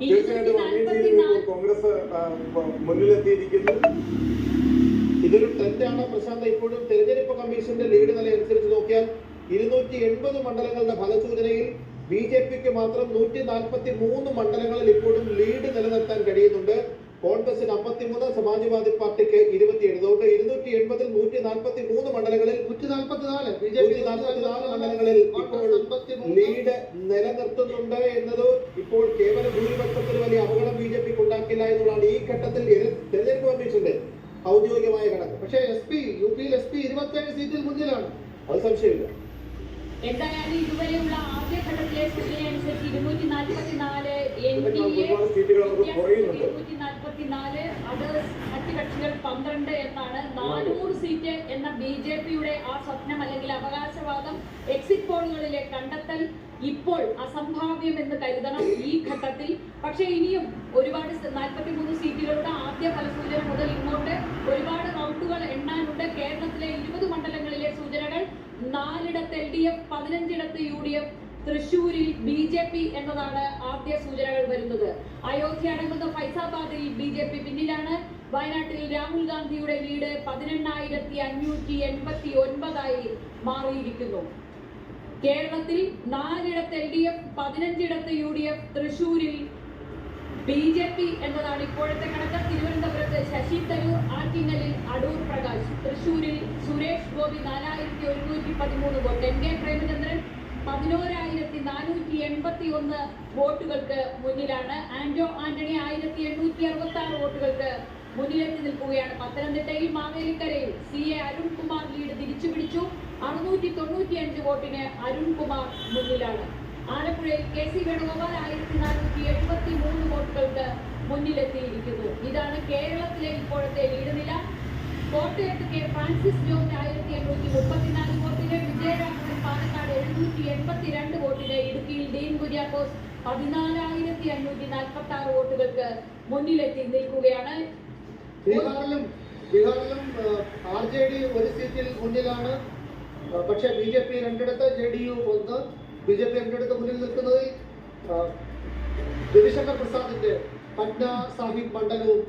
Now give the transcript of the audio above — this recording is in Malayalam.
തീർച്ചയായിട്ടും അങ്ങനെ ചെയ്ത് കോൺഗ്രസ് മുന്നിലെത്തിയിരിക്കുന്നു. ഇതൊരു ട്രെൻഡാണ് പ്രശാന്ത്? ഇപ്പോഴും തെരഞ്ഞെടുപ്പ് കമ്മീഷന്റെ ലീഡ് നില അനുസരിച്ച് നോക്കിയാൽ ഇരുന്നൂറ്റി എൺപത് മണ്ഡലങ്ങളുടെ ഫലസൂചനയിൽ ബി ജെ പിക്ക് മാത്രം നൂറ്റി നാൽപ്പത്തി മൂന്ന് മണ്ഡലങ്ങളിൽ ഇപ്പോഴും ലീഡ് നിലനിർത്താൻ കഴിയുന്നുണ്ട്. കോൺഗ്രസിന് അമ്പത്തിമൂന്ന് സമാജ്വാദി പാർട്ടിക്ക് ഇരുപത്തിയേഴ്. അതുകൊണ്ട് ഇരുന്നൂറ്റി എൺപതിൽ നൂറ്റി നാൽപ്പത്തി മൂന്ന് മണ്ഡലങ്ങളിൽ നാൽപ്പത്തിനാല് ബി ജെ നൂറ്റി നാൽപ്പത്തിനാല് മണ്ഡലങ്ങളിൽ ഇപ്പോൾ ലീഡ് നിലനിർത്തുന്നുണ്ട് എന്നത് ഇപ്പോൾ കേവലം ഭൂരിപക്ഷത്തിന് വലിയ അപകടം ബി ജെ പിക്ക് ഉണ്ടാക്കില്ല എന്നുള്ളതാണ് ഈ ഘട്ടത്തിൽ തെരഞ്ഞെടുപ്പ് കമ്മീഷന്റെ ഔദ്യോഗികമായ കണക്ക് പക്ഷേ എസ് പി യു പിയിൽ എസ് പി ഇരുപത്തേഴ് സീറ്റിൽ മുന്നിലാണ്. അത് സംശയമില്ല. എന്തായാലും ഇതുവരെയുള്ള ആദ്യഘട്ടത്തിലെ സൂചന അനുസരിച്ച് ഇരുന്നൂറ്റി നാൽപ്പത്തിനാല് എൻ ഡി എ. ഇരുന്നൂറ്റി നാൽപ്പത്തിനാല് അതേഴ്സ് മറ്റ് കക്ഷികൾ പന്ത്രണ്ട് എന്നാണ്. നാനൂറ് സീറ്റ് എന്ന ബി ജെ പിയുടെ ആ സ്വപ്നം അല്ലെങ്കിൽ അവകാശവാദം എക്സിറ്റ് പോളുകളിലെ കണ്ടെത്തൽ ഇപ്പോൾ അസംഭാവ്യം എന്ന് കരുതണം ഈ ഘട്ടത്തിൽ. പക്ഷേ ഇനിയും ഒരുപാട് നാൽപ്പത്തി മൂന്ന് സീറ്റുകളുടെ ആദ്യ ഫലസൂചന മുതൽ ഇങ്ങോട്ട് ഒരുപാട് റൗണ്ടുകൾ എണ്ണാനുണ്ട്. കേരളത്തിലെ ഇരുപത് മണ്ഡലങ്ങളിലെ സൂചനകൾ നാലിടത്ത് എൽ ഡി എഫ് പതിനഞ്ചിടത്ത് യു ഡി എഫ് തൃശൂരിൽ ബി ജെ പി എന്നതാണ് ആദ്യ സൂചനകൾ വരുന്നത്. അയോധ്യ അടങ്ങുന്ന ഫൈസാബാദിൽ ബി ജെ പി പിന്നിലാണ്. വയനാട്ടിൽ രാഹുൽ ഗാന്ധിയുടെ ലീഡ് പതിനെണ്ണായിരത്തി അഞ്ഞൂറ്റി എൺപത്തി ഒൻപതായി മാറിയിരിക്കുന്നു. കേരളത്തിൽ നാലിടത്ത് എൽ ഡി എഫ് പതിനഞ്ചിടത്ത് യു ഡി എഫ് തൃശൂരിൽ ബി ജെ പി എന്നതാണ് ഇപ്പോഴത്തെ കണക്ക്. തിരുവനന്തപുരത്ത് ശശി തരൂർ ആറ്റിങ്ങലിൽ അടൂർ പ്രകാശ് തൃശൂരിൽ സുരേഷ് ഗോപി നാലായിരത്തി ഒരുന്നൂറ്റി പതിമൂന്ന് വോട്ട്. എൻ കെ പ്രേമചന്ദ്രൻ പതിനോരായിരത്തി നാനൂറ്റി എൺപത്തി ഒന്ന് വോട്ടുകൾക്ക് മുന്നിലാണ്. ആന്റോ ആന്റണി ആയിരത്തി എണ്ണൂറ്റി അറുപത്തി ആറ് വോട്ടുകൾക്ക് മുന്നിലെത്തി നിൽക്കുകയാണ്. പത്തനംതിട്ടയിൽ മാവേലിക്കരയിൽ സി എ അരുൺകുമാർ ലീഡ് തിരിച്ചു പിടിച്ചു അറുന്നൂറ്റി തൊണ്ണൂറ്റി അഞ്ച് വോട്ടിന് അരുൺകുമാർ മുന്നിലാണ്. ആലപ്പുഴയിൽ കെ സി വേണുഗോപാൽ ആയിരത്തി നാനൂറ്റി എഴുപത്തി മൂന്ന് വോട്ടുകൾക്ക് മുന്നിലെത്തിയിരിക്കുന്നു. ഇതാണ് കേരളത്തിലെ ഇപ്പോഴത്തെ ലീഡ് നില. കോട്ടയത്ത് കെ ഫ്രാൻസിസ് ജോൺ ആയിരത്തി എണ്ണൂറ്റി മുപ്പത്തിനാല് വോട്ടിന് വിജയരാഘവൻ പാലക്കാട് എഴുന്നൂറ്റി എൺപത്തി രണ്ട് വോട്ടിന് ഇടുക്കിയിൽ ഡീൻ കുര്യാക്കോസ് പതിനാലായിരത്തി അഞ്ഞൂറ്റി നാൽപ്പത്തി ആറ് വോട്ടുകൾക്ക് മുന്നിലെത്തി നിൽക്കുകയാണ്. ബീഹാറിലും ബീഹാറിലും ആർ ജെ ഡി ഒരു സീറ്റിൽ മുന്നിലാണ്. പക്ഷേ ബി ജെ പി രണ്ടിടത്ത് ജെ ഡി യു ഒന്ന് ബി ജെ പി രണ്ടിടത്ത് മുന്നിൽ നിൽക്കുന്നത് രവിശങ്കർ പ്രസാദിന്റെ പട്ന സാഹിബ് മണ്ഡലവും